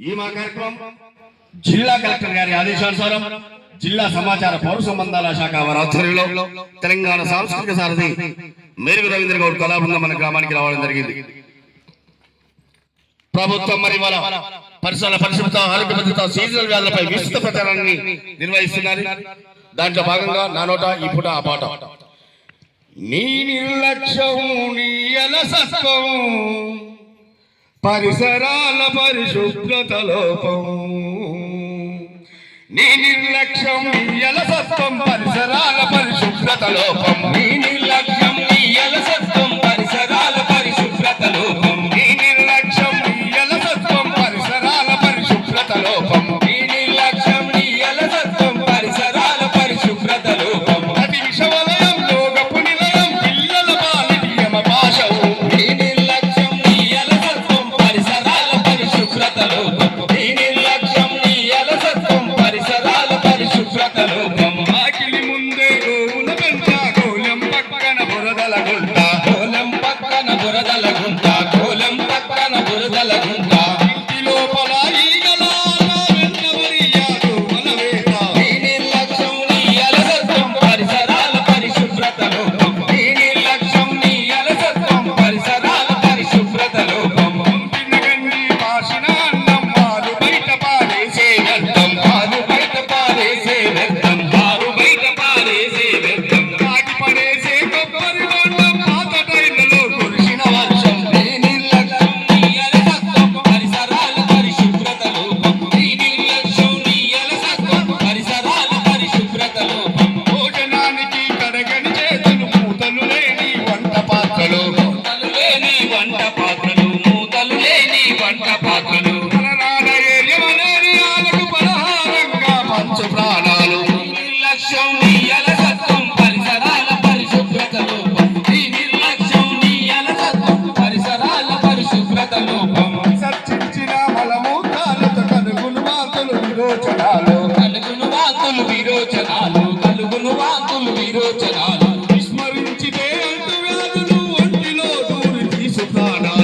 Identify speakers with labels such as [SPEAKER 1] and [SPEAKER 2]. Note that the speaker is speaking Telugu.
[SPEAKER 1] ఈ మా కార్యక్రమం జిల్లా కలెక్టర్ గారి ఆదేశానుసారం జిల్లా సమాచార పౌర సంబంధాల శాఖ వారి ఆధ్వర్యంలో తెలంగాణ సాంస్కృతిక సారథి మేరుగు రవీంద్ర గౌడ్ కళాబృందం మన గ్రామానికి రావడం జరిగింది. ప్రభుత్వం మరి వాళ్ళ పరిసరాల పరిశుభ్రత ఆరోగ్య భద్రత సీజనల్ వ్యాధులపై విస్తృత ప్రచారాన్ని నిర్వహిస్తున్నారు. దాంట్లో భాగంగా నా నోట ఈ పూట ఆ పాట. నీ నిర్లక్ష్యం నీ అలసత్వం పరిసరాల పరిశుభ్రత లోపం.
[SPEAKER 2] నీ నిర్లక్ష్యం నీ అలసత్వం పరిసరాల పరిశుభ్రత
[SPEAKER 1] లోపం.
[SPEAKER 3] నీ నిర్లక్ష్యం
[SPEAKER 1] Thank you.
[SPEAKER 3] పంట పాకులు.
[SPEAKER 2] పలహారంగా
[SPEAKER 1] పంచు ప్రాణాలు.
[SPEAKER 3] నిర్లక్ష్యం నీయల సత్వం పరిసరాల పరిశుభ్రత లోపం ఈ పరిసరాల పరిశుభ్రత లోపం
[SPEAKER 1] చర్చించిన
[SPEAKER 2] బలము కాలుత విరోచనాలు.
[SPEAKER 3] కలుగులు వాతులు విరోచనాలు. కలుగులు వాతులు విరోచనాలు.
[SPEAKER 2] విస్మరించితే అంటు వ్యాధులు ఒంటిలో దూరి
[SPEAKER 1] తీసుకురాడా